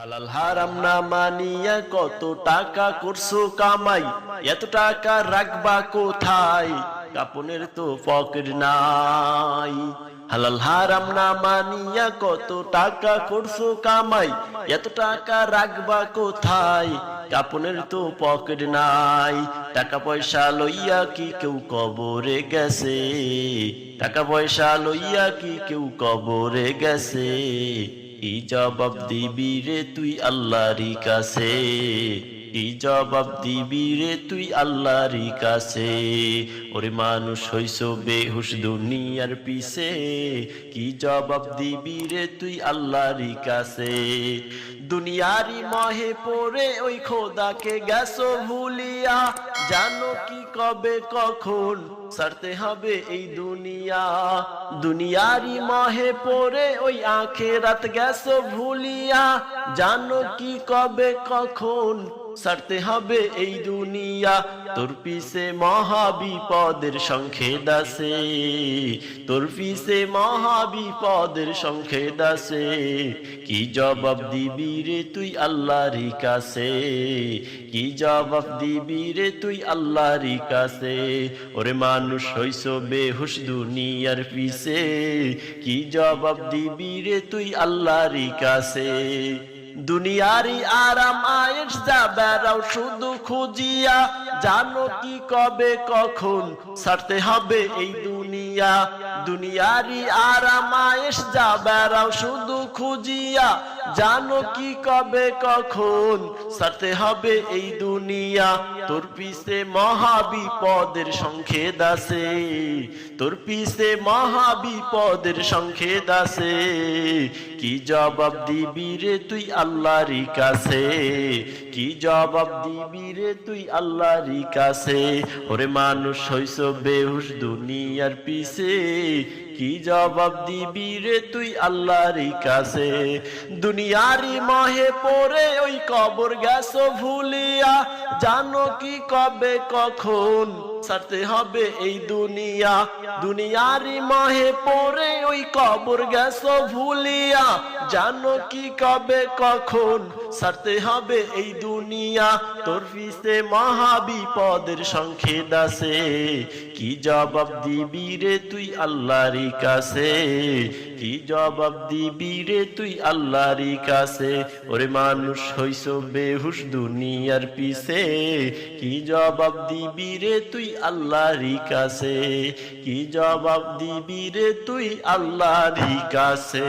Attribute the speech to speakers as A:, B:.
A: হালাল হারাম না মানিয়া কত টাকা করছ কামাই? এত টাকা রাখবা কোথায়? কাপনের তো পকেট নাই। হালাল হারাম না মানিয়া কত টাকা করছ কামাই? এত টাকা রাখবা কোথায়? কাপনের তো পকেট নাই। টাকা পয়সা লইয়া কি কেউ কবরে গেছে? টাকা পয়সা লইয়া কি কেউ কবরে গেছে? কি জবাব দিবি রে তুই আল্লাহরই কাছে। কি জবাব দিবি রে তুই আল্লাহরই কাছে। ওরে মানুষ হইস বেহুশ দুনিয়ার পিছে। কি জবাব দিবি রে তুই আল্লাহরই কাছে। দুনিয়ারি মহে পড়ে ওই খোদাকে গেছো ভুলিয়া। জানো কি কবে, কখন সারতে হবে এই দুনিয়া। দুনিয়ারি মহে পড়ে ওই আখে রাত গেছো ভুলিয়া। জানো কি কবে, কখন সারতে হবে এই দুনিয়া। তোর পিছে মহাবিপদের সংখেদ আছে। তোর পিছে মহাবিপদের সংখেদ আছে। কি জবাব দিবি রে তুই আল্লাহর কাছে? কি জবাব দিবি রে তুই আল্লাহর কাছে? ওরে মানুষ হইস বেহুশ দুনিয়ার পিছে। কি জবাব দিবি রে তুই আল্লাহর কাছে? দুনিয়ারি আরাম আয়েস যা বেড়াও শুধু খুঁজিয়া। জানো কি কবে, কখন ছাড়তে হবে এই দুনিয়া। দুনিয়ারি আরাম আয়েস যা বেড়াও শুধু খুঁজিয়া। জানো কি কবে কখন? ছাড়তে হবে এই দুনিয়া। তোর পিছে মহাবিপদের সংখেদ আছে। তোর পিছে মহাবিপদের সংখেদ আছে। কি জবাব দিবি রে তুই আল্লাহর কাছে? কি জবাব দিবি রে তুই আল্লাহর কাছে? ওরে মানুষ হইস বেহুশ দুনিয়ার পিছে। কি জবাব দিবি রে তুই আল্লাহর কাছে? দুনিয়ারি মহে পরে ওই কবর গেছ ভুলিয়া। জানো কি কবে কখন ছাড়তে হবে এই দুনিয়া। দুনিয়ারি মহে পড়ে ওই কবর গেছ ভুলিয়া। জানো কি কবে, কখন ছাড়তে হবে এই দুনিয়া। তোর পিছে মহাবিপদের সংখেদ আছে। কি জবাব দিবি রে তুই আল্লাহর কাছে? কি জবাব দিবি রে তুই আল্লাহর কাছে? ওরে মানুষ হইস বেহুশ দুনিয়ার পিছে। কি জবাব দিবি রে তুই আল্লাহর কাছে? কি জবাব দিবি রে তুই আল্লাহর কাছে?